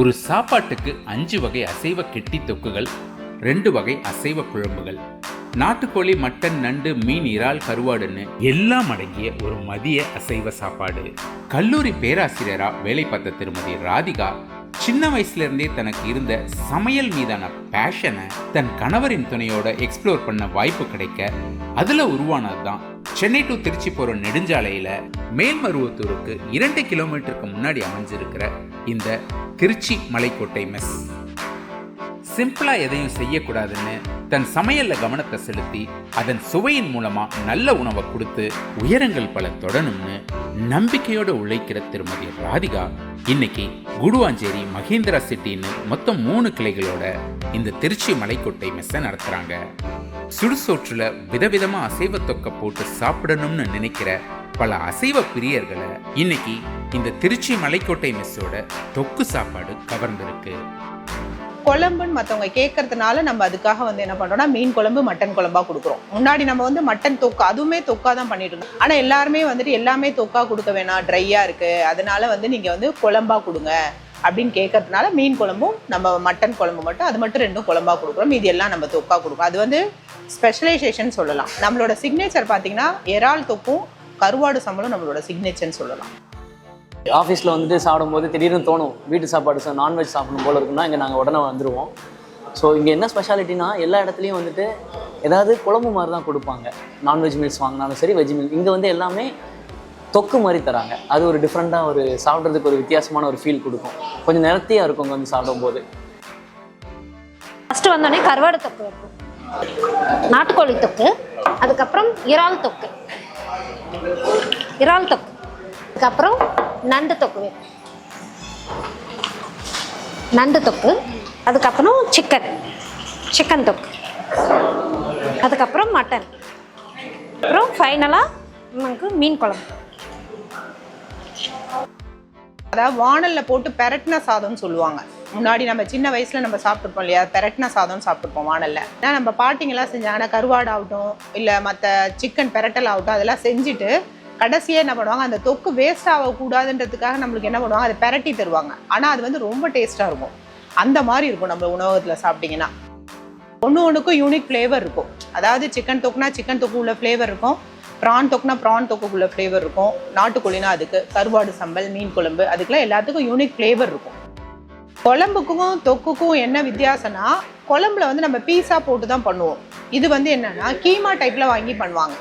ஒரு சாப்பாட்டுக்கு அஞ்சு வகை அசைவ கெட்டி தொக்குகள் ரெண்டு வகை அசைவ குழம்புகள். நாட்டுக்கோழி மட்டன் நண்டு மீன் இறால் கருவாடுன்னு எல்லாம் அடங்கிய ஒரு மதிய அசைவ சாப்பாடு. கல்லூரி பேராசிரியரா வேலை பார்த்த திருமதி ராதிகா சின்ன வயசுல இருந்தே தனக்கு இருந்த சமையல் மீதான பேஷனை தன் கணவரின் துணையோட எக்ஸ்ப்ளோர் பண்ண வாய்ப்பு கிடைக்க அதுல உருவானது தான் சென்னை டு திருச்சி போகிற நெடுஞ்சாலையில் மேல்மருவத்தூருக்கு இரண்டு கிலோமீட்டருக்கு முன்னாடி அமைஞ்சிருக்கிற இந்த திருச்சி மலைக்கோட்டை மெஸ் சிம்பிளாக எதையும் செய்யக்கூடாதுன்னு தன் சமையலில் கவனத்தை செலுத்தி அதன் சுவையின் மூலமாக நல்ல உணவை கொடுத்து உயரங்கள் பல தொடணும்னு நம்பிக்கையோட உழைக்கிற திருமதி ராதிகா இன்னைக்கு குடுவாஞ்சேரி மகேந்திரா சிட்டின்னு மொத்தம் மூணு கிளைகளோட இந்த திருச்சி மலைக்கோட்டை மெஸ்ஸை நடத்துறாங்க. சுடுசோற்றுல விதவிதமா அசைவ தொக்கை போட்டு சாப்பிடணும்னு நினைக்கிற பல அசைவ பிரியர்களை இன்னைக்கு இந்த திருச்சி மலைக்கோட்டை மெஸ்ஸோட தொக்கு சாப்பாடு கவர்ந்திருக்கு. குழம்புன்னு மற்றவங்க கேட்கறதுனால நம்ம அதுக்காக வந்து என்ன பண்ணுறோம்னா மீன் குழம்பு மட்டன் குழம்பாக கொடுக்குறோம். முன்னாடி நம்ம வந்து மட்டன் தொக்கா அதுவுமே தொக்கா தான் பண்ணிட்டு இருக்கோம் ஆனால் எல்லாருமே வந்துட்டு எல்லாமே தொக்கா கொடுக்க வேணாம் ட்ரையாக இருக்குது அதனால வந்து நீங்கள் வந்து குழம்பாக கொடுங்க அப்படின்னு கேட்கறதுனால மீன் குழம்பும் நம்ம மட்டன் குழம்பு மட்டும் அது மட்டும் ரெண்டும் குழம்பா கொடுக்குறோம். இது எல்லாம் நம்ம தொக்கா கொடுக்குறோம். அது வந்து ஸ்பெஷலைசேஷன் சொல்லலாம். நம்மளோட சிக்னேச்சர் பார்த்தீங்கன்னா இறால் தொக்கும் கருவாடு சம்பளம் நம்மளோட சிக்னேச்சர்னு சொல்லலாம். ஆஃபீஸில் வந்துட்டு சாப்பிடும்போது திடீர்னு தோணும் வீட்டு சாப்பாடு சார் நான்வெஜ் சாப்பிடணும் போல இருக்குன்னா இங்கே நாங்கள் உடனே வந்துடுவோம் ஸோ இங்கே என்ன ஸ்பெஷாலிட்டினா எல்லா இடத்துலையும் வந்துட்டு ஏதாவது குழம்பு மாதிரி தான் கொடுப்பாங்க. நான்வெஜ் மீல்ஸ் வாங்கினாலும் சரி வெஜ் மீல் இங்கே வந்து எல்லாமே தொக்கு மாதிரி தராங்க. அது ஒரு டிஃப்ரெண்ட்டாக ஒரு சாப்பிட்றதுக்கு ஒரு வித்தியாசமான ஒரு ஃபீல் கொடுக்கும். கொஞ்சம் நிறத்தியாக இருக்கும் இங்கே வந்து சாப்பிடும்போது. ஃபஸ்ட்டு வந்தோடனே கருவாடு தொக்கு நாட்டுக்கோழி தொக்கு அதுக்கப்புறம் இறால் தொக்கு. இறால் தொக்கு. அதுக்கப்புறம் நண்டு தொக்கு. நண்டு தொக்கு அதுக்கப்புறம் சிக்கன் சிக்கன் தொக்கு. அதுக்கப்புறம் மட்டன் அப்புறம் ஃபைனலாக நமக்கு மீன் குழம்பு. அதாவது வானலில் போட்டு பெரட்டின சாதம்னு சொல்லுவாங்க. முன்னாடி நம்ம சின்ன வயசில் நம்ம சாப்பிட்டுருப்போம் இல்லையா? பெரட்டின சாதம் சாப்பிட்ருப்போம் வானலில். ஏன்னா நம்ம பாட்டிங்கெல்லாம் செஞ்சாங்கன்னா கருவாடு ஆகட்டும் இல்லை மற்ற சிக்கன் பெரட்டல் ஆகட்டும் அதெல்லாம் செஞ்சுட்டு கடைசியாக என்ன பண்ணுவாங்க அந்த தொக்கு வேஸ்ட் ஆகக்கூடாதுன்றதுக்காக நம்மளுக்கு என்ன பண்ணுவாங்க அதை பெரட்டி தருவாங்க. ஆனால் அது வந்து ரொம்ப டேஸ்ட்டாக இருக்கும். அந்த மாதிரி இருக்கும் நம்ம உணவகத்தில் சாப்பிட்டீங்கன்னா. ஒன்று ஒன்றுக்கும் யூனிக் ஃப்ளேவர் இருக்கும். அதாவது சிக்கன் தொக்குனா சிக்கன் தொக்கு உள்ள ஃப்ளேவர் இருக்கும். ப்ரான் தொக்குனா ப்ரான் தொக்குக்குள்ள ஃப்ளேவர் இருக்கும். நாட்டுக்கோழினா அதுக்கு கருவாடு சம்பல் மீன் குழம்பு அதுக்கெல்லாம் எல்லாத்துக்கும் யூனிக் ஃப்ளேவர் இருக்கும். குழம்புக்கும் தொக்குக்கும் என்ன வித்தியாசம்னா குழம்புல வந்து நம்ம பீஸா போட்டு தான் பண்ணுவோம். இது வந்து என்னன்னா கீமா டைப்ல வாங்கி பண்ணுவாங்க.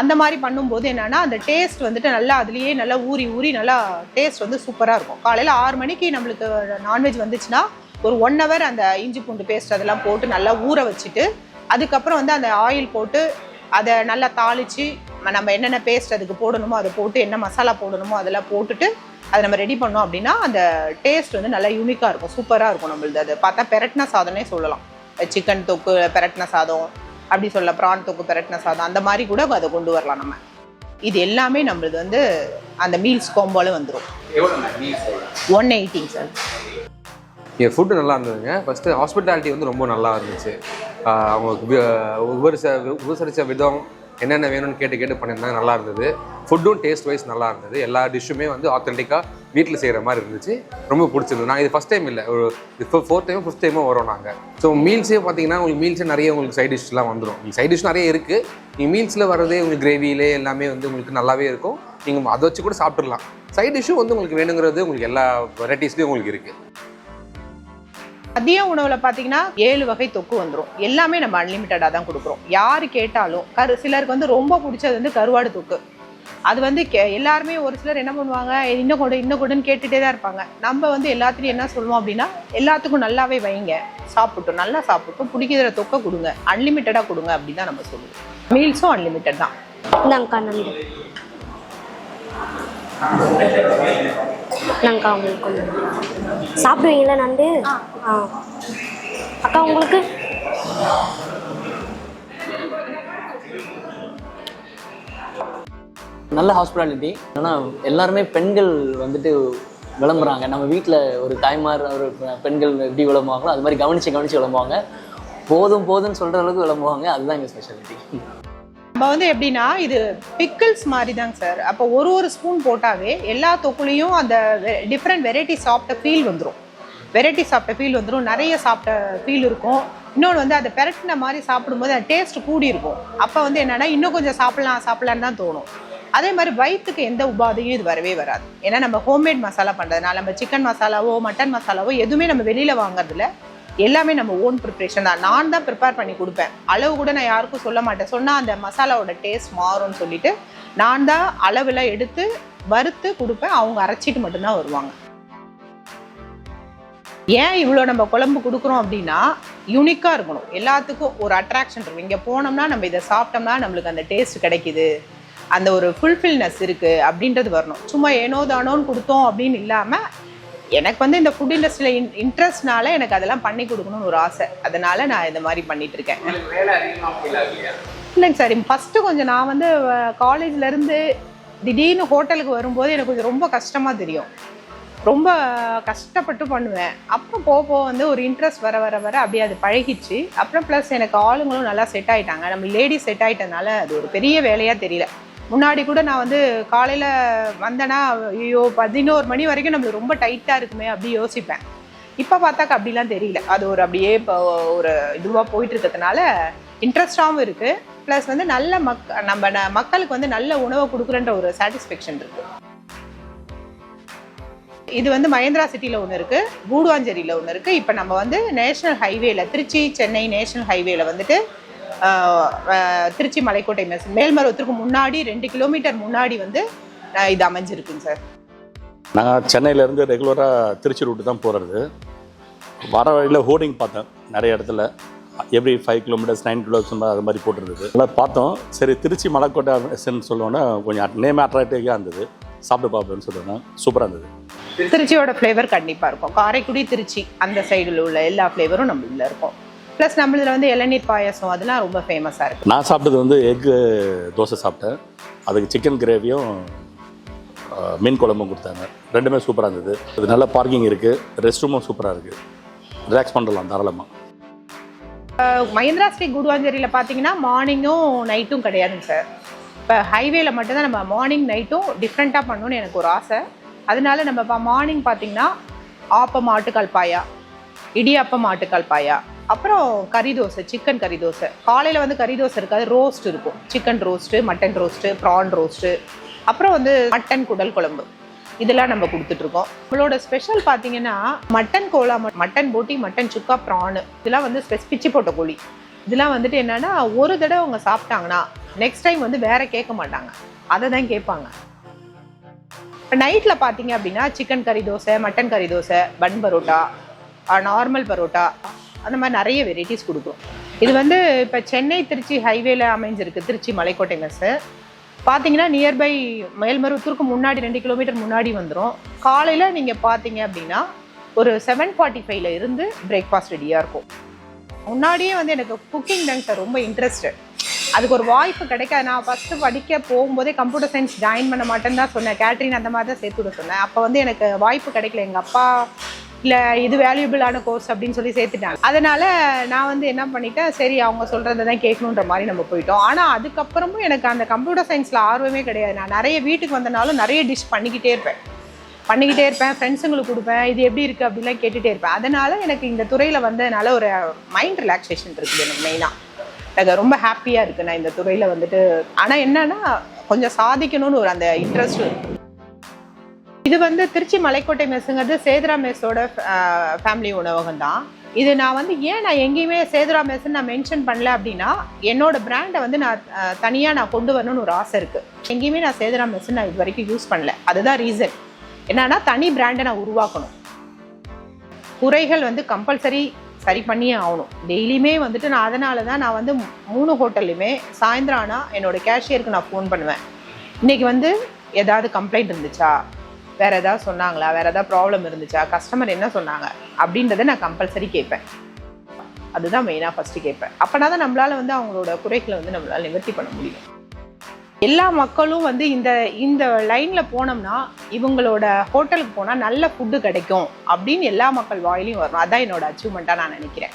அந்த மாதிரி பண்ணும்போது என்னன்னா அந்த டேஸ்ட் வந்துட்டு நல்லா அதுலேயே நல்லா ஊறி ஊறி நல்லா டேஸ்ட் வந்து சூப்பராக இருக்கும். காலையில் ஆறு மணிக்கு நம்மளுக்கு நான்வெஜ் வந்துச்சுன்னா ஒரு ஒன் ஹவர் அந்த இஞ்சி பூண்டு பேஸ்ட் அதெல்லாம் போட்டு நல்லா ஊற வச்சுட்டு அதுக்கப்புறம் வந்து அந்த ஆயில் போட்டு அதை நல்லா தாளித்து நம்ம என்னென்ன பேஸ்ட் அதுக்கு போடணுமோ அதை போட்டு என்ன மசாலா போடணுமோ அதெல்லாம் போட்டுட்டு அதை நம்ம ரெடி பண்ணோம் அப்படின்னா அந்த டேஸ்ட் வந்து நல்லா யூனிக்காக இருக்கும் சூப்பராக இருக்கும் நம்மளுது. அதை பார்த்தா பெரட்டின சாதம்னே சொல்லலாம். சிக்கன் தொக்கு பெரட்டின சாதம் அப்படி சொல்ல ப்ரான் தொக்கு பெரட்டின சாதம் அந்த மாதிரி கூட அதை கொண்டு வரலாம் நம்ம. இது எல்லாமே நம்மளது வந்து அந்த மீல்ஸ் கோம்போல வந்துடும் ஒன் எயிட்டிங் சார் இங்கே ஃபுட்டு நல்லா இருந்ததுங்க. ஃபஸ்ட்டு ஹாஸ்பிட்டாலிட்டி வந்து ரொம்ப நல்லா இருந்துச்சு. ஆஹ் அவங்க வி- உபரிச உபசரித்த விதம் என்னென்ன வேணும்னு கேட்டு கேட்டு பண்ணியிருந்தாங்க நல்லா இருந்தது. ஃபுட்டும் டேஸ்ட் வைஸ் நல்லா இருந்தது. எல்லா டிஷ்ஷுமே வந்து ஆத்தென்டிக்காக வீட்டில் செய்கிற மாதிரி இருந்துச்சு. ரொம்ப பிடிச்சிருந்தது. நாங்கள் இது ஃபஸ்ட் டைம் இல்லை. ஒரு இப்போ ஃபோர்த் டைமும் ஃபிஃப்த் டைமும் வரோம் நாங்கள் ஸோ மீல்ஸே பார்த்தீங்கன்னா உங்களுக்கு மீல்ஸே நிறைய உங்களுக்கு சைட் டிஷ்லாம் வந்துடும் உங்களுக்கு சைட் டிஷ் நிறைய இருக்குது நீங்கள் மீல்ஸில் வர்றதே உங்களுக்கு கிரேவிலே எல்லாமே வந்து உங்களுக்கு நல்லாவே இருக்கும். நீங்கள் அதை வச்சு கூட சாப்பிட்றலாம் சைட் டிஷ்ஷும் வந்து உங்களுக்கு வேணுங்கிறது உங்களுக்கு எல்லா வெரைட்டிஸ்லேயும் உங்களுக்கு இருக்குது மதிய உணவுல பாத்தீங்கன்னா ஏழு வகை தொக்கு வந்துடும் எல்லாமே நம்ம அன்லிமிட்டடாக தான் கொடுக்குறோம். யாரு கேட்டாலும் கரு சிலருக்கு வந்து ரொம்ப பிடிச்சது வந்து கருவாடு தொக்கு. அது வந்து கே- எல்லாருமே ஒரு சிலர் என்ன பண்ணுவாங்க இன்னும் கொடு இன்னும் கொடுன்னு கேட்டுகிட்டே தான் இருப்பாங்க. நம்ம வந்து எல்லாத்துலையும் என்ன சொல்லுவோம் அப்படின்னா எல்லாத்துக்கும் நல்லாவே வைங்க. சாப்பிட்டோம் நல்லா சாப்பிட்டோம் பிடிக்கிற தொக்கை கொடுங்க. அன்லிமிட்டடாக கொடுங்க அப்படின்னு தான் நம்ம சொல்லுவோம். மீல்ஸும் அன்லிமிட்டட் தான். இந்தாங்கக்கா இந்தாங்கக்கா உங்களுக்கு சாப்பிடுவீங்களா நண்டு? ஆ. அக்கா உங்களுக்கு? நல்ல ஹாஸ்பிட்டாலிட்டி ஆனால் எல்லாருமே பெண்கள் வந்துட்டு விளம்புறாங்க. நம்ம வீட்டில் ஒரு தாய்மார் ஒரு பெண்கள் எப்படி விளம்புவாங்களோ அது மாதிரி கவனித்து கவனித்து விளம்புவாங்க. போதும் போதும்னு சொல்கிற அளவுக்கு விளம்புவாங்க. அதுதான் எங்கள் ஸ்பெஷாலிட்டி நம்ம வந்து எப்படின்னா இது பிக்கிள்ஸ் மாதிரி தாங்க சார். அப்போ ஒரு ஒரு ஸ்பூன் போட்டாவே எல்லா தொக்குலையும் அந்த டிஃப்ரெண்ட் வெரைட்டி சாப்பிட்ட ஃபீல் வந்துடும் வெரைட்டி சாப்பிட்ட ஃபீல் வந்துடும் நிறைய சாப்பிட்ட ஃபீல் இருக்கும். இன்னொன்று வந்து அதை பெரட்டின மாதிரி சாப்பிடும்போது அந்த டேஸ்ட் கூடி இருக்கும் அப்போ வந்து என்னென்னா இன்னும் கொஞ்சம் சாப்பிட்லாம் சாப்பிட்லான்னு தான் தோணும். அதே மாதிரி வயிற்றுக்கு எந்த உபாதையும் இது வரவே வராது. ஏன்னா நம்ம ஹோம்மேட் மசாலா பண்ணுறதுனால நம்ம சிக்கன் மசாலாவோ மட்டன் மசாலாவோ எதுவுமே நம்ம வெளியில் வாங்குறதில்ல. எல்லாமே நம்ம ஓன் ப்ரிப்ரேஷன் தான். நான் தான் ப்ரிப்பேர் பண்ணி கொடுப்பேன். அளவு கூட நான் யாருக்கும் சொல்ல மாட்டேன். சொன்னால் அந்த மசாலாவோட டேஸ்ட் மாறும்னு சொல்லிட்டு நான் தான் அளவில் எடுத்து வறுத்து கொடுப்பேன். அவங்க அரைச்சிட்டு மட்டும்தான் வருவாங்க. ஏன் இவ்வளோ நம்ம குழம்பு கொடுக்குறோம் அப்படின்னா யூனிக்காக இருக்கணும். எல்லாத்துக்கும் ஒரு அட்ராக்ஷன் இருக்கும். இங்கே போனோம்னா நம்ம இதை சாப்பிட்டோம்னா நம்மளுக்கு அந்த டேஸ்ட் கிடைக்குது. அந்த ஒரு ஃபுல்ஃபில்னஸ் இருக்குது அப்படின்றது வரணும். சும்மா ஏனோ தானோன்னு கொடுத்தோம் அப்படின்னு இல்லாமல் எனக்கு வந்து இந்த ஃபுட் இண்டஸ்ட்ரியில் இன் இன்ட்ரெஸ்ட்னால எனக்கு அதெல்லாம் பண்ணி கொடுக்கணும்னு ஒரு ஆசை. அதனால நான் இந்த மாதிரி பண்ணிட்டு இருக்கேன். இல்லைங்க சார் ஃபஸ்ட்டு கொஞ்சம் நான் வந்து காலேஜ்லேருந்து திடீர்னு ஹோட்டலுக்கு வரும்போது எனக்கு கொஞ்சம் ரொம்ப கஷ்டமாக தெரியும். ரொம்ப கஷ்டப்பட்டு பண்ணுவேன். அப்புறம் போக போக வந்து ஒரு இன்ட்ரெஸ்ட் வர வர வர அப்படியே அது பழகிச்சு அப்புறம் ப்ளஸ் எனக்கு ஆளுங்களும் நல்லா செட் ஆயிட்டாங்க. நம்ம லேடிஸ் செட் ஆயிட்டனால அது ஒரு பெரிய வேலையாக தெரியல. முன்னாடி கூட நான் வந்து காலையில் வந்தேன்னா ஐயோ பதினோரு மணி வரைக்கும் நம்மளுக்கு ரொம்ப டைட்டாக இருக்குமே அப்படி யோசிப்பேன். இப்போ பார்த்தாக்க அப்படிலாம் தெரியல. அது ஒரு அப்படியே இப்போ ஒரு இதுவாக போயிட்டு இருக்கிறதுனால இன்ட்ரெஸ்டாகவும் இருக்குது ப்ளஸ் வந்து நல்ல மக் நம்ம ந- மக்களுக்கு வந்து நல்ல உணவை கொடுக்குறன்ற ஒரு சாட்டிஸ்ஃபேக்ஷன் இருக்குது இது வந்து மகேந்திரா சிட்டியில் ஒன்று இருக்குது கூடுவாஞ்சேரியில் ஒன்று இருக்குது இப்போ நம்ம வந்து நேஷனல் ஹைவேல திருச்சி சென்னை நேஷனல் ஹைவேல வந்துட்டு திருச்சி மலைக்கோட்டை மெஸ் மேல்மருவத்திற்கு முன்னாடி ரெண்டு கிலோமீட்டர் முன்னாடி வந்து இது அமைஞ்சிருக்குங்க சார். நாங்கள் சென்னையிலேருந்து ரெகுலராக திருச்சி ரூட்டு தான் போகிறது வர வழியில் ஹோர்டிங் பார்த்தேன் நிறைய இடத்துல. Every five kilometers nine kilometers அது மாதிரி போட்டிருந்தது. அதெல்லாம் பார்த்தோம். சரி திருச்சி மலைக்கோட்டை மெஸ்ன்னு சொல்லோன்னே கொஞ்சம் நேம் அட்ராக்டிவாக இருந்தது. சாப்பிட்டு பார்ப்பேன்னு சொல்லுவேன் சூப்பராக இருந்தது. திருச்சியோட ஃப்ளேவர் கண்டிப்பாக இருக்கும். காரைக்குடி திருச்சி அந்த சைடில் உள்ள எல்லா ஃப்ளேவரும் நம்மள இருக்கும். ப்ளஸ் நம்மளதுல வந்து இளநீர் பாயாசம் அதெல்லாம் ரொம்ப ஃபேமஸாக இருக்குது நான் சாப்பிட்டது வந்து எக்கு தோசை சாப்பிட்டேன். அதுக்கு சிக்கன் கிரேவியும் மீன் குழம்பும் கொடுத்தாங்க. ரெண்டுமே சூப்பராக இருந்தது. இது நல்ல பார்க்கிங் இருக்குது ரெஸ்ட் ரூமும் சூப்பராக இருக்குது ரிலாக்ஸ் பண்ணலாம் தாராளமாக மகேந்திரா ஸ்ரீ குடுவாஞ்சேரியில் பார்த்தீங்கன்னா மார்னிங்கும் நைட்டும் கிடையாதுங்க சார் இப்போ ஹைவேல மட்டும்தான் நம்ம மார்னிங் நைட்டும் டிஃப்ரெண்ட்டாக பண்ணணும்னு எனக்கு ஒரு ஆசை. அதனால நம்ம இப்போ மார்னிங் பார்த்தீங்கன்னா ஆப்பம் ஆட்டுக்கால் பாயா இடியாப்பம் ஆட்டுக்கால் பாயா அப்புறம் கறி தோசை சிக்கன் கறி தோசை. காலையில் வந்து கறி தோசை இருக்காது ரோஸ்ட் இருக்கும். Chicken roast mutton roast prawn roast அப்புறம் வந்து மட்டன் குடல் குழம்பு. இதெல்லாம் நம்ம கொடுத்துட்ருக்கோம் நம்மளோட ஸ்பெஷல் பார்த்தீங்கன்னா mutton kola mutton boti mutton chukka prawn இதெல்லாம் வந்து ஸ்பெஸ் பிச்சு போட்ட கோழி. இதெல்லாம் வந்துட்டு என்னன்னா ஒரு தடவை அவங்க சாப்பிட்டாங்கன்னா நெக்ஸ்ட் டைம் வந்து வேற கேட்க மாட்டாங்க. அதை தான் கேட்பாங்க. இப்போ நைட்டில் பார்த்தீங்க அப்படின்னா சிக்கன் கறி தோசை மட்டன் கறி தோசை பன் பரோட்டா நார்மல் பரோட்டா. அந்த மாதிரி நிறைய வெரைட்டிஸ் கொடுக்கும். இது வந்து இப்போ சென்னை திருச்சி ஹைவேல அமைஞ்சிருக்கு திருச்சி மலைக்கோட்டை மெஸ்ஸு பார்த்தீங்கன்னா நியர்பை மேல்மருவத்தூருக்கு முன்னாடி ரெண்டு கிலோமீட்டர் முன்னாடி வந்துடும் காலையில் நீங்கள் பார்த்தீங்க அப்படின்னா ஒரு செவன் ஃபார்ட்டி ஃபைவ்ல இருந்து பிரேக்ஃபாஸ்ட் ரெடியாக இருக்கும். முன்னாடியே வந்து எனக்கு குக்கிங் தாங்க சார் ரொம்ப இன்ட்ரெஸ்ட் அதுக்கு ஒரு வாய்ப்பு கிடைக்காது. நான் ஃபஸ்ட்டு படிக்க போகும்போதே கம்ப்யூட்டர் சயின்ஸ் ஜாயின் பண்ண மாட்டேன்னு தான் சொன்னேன். கேட்ரின் அந்த மாதிரி தான் சேர்த்து விட சொன்னேன். அப்போ வந்து எனக்கு வாய்ப்பு கிடைக்கல. எங்கள் அப்பா இல்லை இது வேல்யூபிளான கோர்ஸ் அப்படின்னு சொல்லி சேர்த்துட்டாங்க. அதனால் நான் வந்து என்ன பண்ணிட்டேன் சரி அவங்க சொல்கிறத தான் கேட்கணுன்ற மாதிரி நம்ம போயிட்டோம். ஆனால் அதுக்கப்புறமும் எனக்கு அந்த கம்ப்யூட்டர் சயின்ஸில் ஆர்வமே கிடையாது. நான் நிறைய வீட்டுக்கு வந்தனாலும் நிறைய டிஷ் பண்ணிக்கிட்டே இருப்பேன். பண்ணிக்கிட்டே இருப்பேன் ஃப்ரெண்ட்ஸுங்களுக்கு கொடுப்பேன் இது எப்படி இருக்குது அப்படிலாம் கேட்டுகிட்டே இருப்பேன். அதனால் எனக்கு இந்த துறையில் வந்ததுனால ஒரு மைண்ட் ரிலாக்ஸேஷன் இருக்குது எனக்கு மெயினாக எனக்கு ரொம்ப ஹாப்பியாக இருக்குது நான் இந்த துறையில் வந்துட்டு. ஆனால் என்னன்னா கொஞ்சம் சாதிக்கணும்னு ஒரு அந்த இன்ட்ரெஸ்ட் இது வந்து திருச்சி மலைக்கோட்டை மெஸ்ஸுங்கிறது சேதுரா மெஸ்ஸோட ஃபேமிலி உணவகம் தான் இது நான் வந்து ஏன் நான் எங்கேயுமே சேதுரா மெஸ்ன்னு நான் மென்ஷன் பண்ணல அப்படின்னா என்னோட பிராண்டை வந்து நான் தனியாக நான் கொண்டு வரணும்னு ஒரு ஆசை இருக்குது எங்கேயுமே நான் சேதுரா மெஸ்ன்னு நான் இது வரைக்கும் யூஸ் பண்ணல. அதுதான் ரீசன் என்னன்னா தனி பிராண்டை நான் உருவாக்கணும். குறைகள் வந்து கம்பல்சரி சரி பண்ணியே ஆகணும். டெய்லியுமே வந்துட்டு நான் அதனால தான் நான் வந்து மூணு ஹோட்டல்லையுமே சாயந்தரம் ஆனால் என்னோட கேஷியருக்கு நான் ஃபோன் பண்ணுவேன். இன்றைக்கி வந்து ஏதாவது கம்ப்ளைண்ட் இருந்துச்சா? வேற ஏதாவது சொன்னாங்களா? வேற ஏதாவது ப்ராப்ளம் இருந்துச்சா? கஸ்டமர் என்ன சொன்னாங்க? அப்படின்றத நான் கம்பல்சரி கேட்பேன். அதுதான் மெயினாக ஃபஸ்ட்டு கேட்பேன். அப்போனா தான் நம்மளால வந்து அவங்களோட குறைகளை வந்து நம்மளால நிவர்த்தி பண்ண முடியும். எல்லா மக்களும் வந்து இந்த இந்த லைனில் போனோம்னா இவங்களோட ஹோட்டலுக்கு போனால் நல்ல ஃபுட்டு கிடைக்கும் அப்படின்னு எல்லா மக்கள் வாயிலையும் வரும். அதான் என்னோட அச்சீவ்மெண்ட்டாக நான் நினைக்கிறேன்.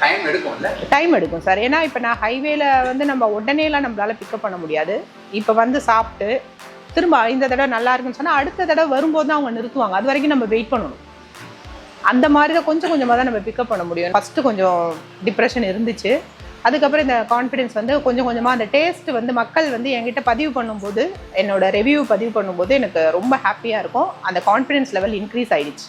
டைம் எடுக்கும்ல? டைம் எடுக்கும் சார் ஏன்னா இப்போ நான் ஹைவேல வந்து நம்ம உடனேலாம் நம்மளால பிக்கப் பண்ண முடியாது. இப்போ வந்து சாப்பிட்டு திரும்ப இந்த தடவை நல்லா இருக்குன்னு சொன்னால் அடுத்த தடவை வரும்போது தான் அவங்க நிறுத்துவாங்க. அது வரைக்கும் நம்ம வெயிட் பண்ணணும். அந்த மாதிரி தான் கொஞ்சம் கொஞ்சமாக தான் நம்ம பிக்கப் பண்ண முடியும். ஃபஸ்ட்டு கொஞ்சம் டிப்ரெஷன் இருந்துச்சு. அதுக்கப்புறம் இந்த கான்ஃபிடென்ஸ் வந்து கொஞ்சம் கொஞ்சமாக அந்த டேஸ்ட் வந்து மக்கள் வந்து என்கிட்ட பதிவு பண்ணும்போது என்னோட ரிவ்யூ பதிவு பண்ணும்போது எனக்கு ரொம்ப ஹாப்பியாக இருக்கும். அந்த கான்ஃபிடென்ஸ் லெவல் இன்க்ரீஸ் ஆகிடுச்சு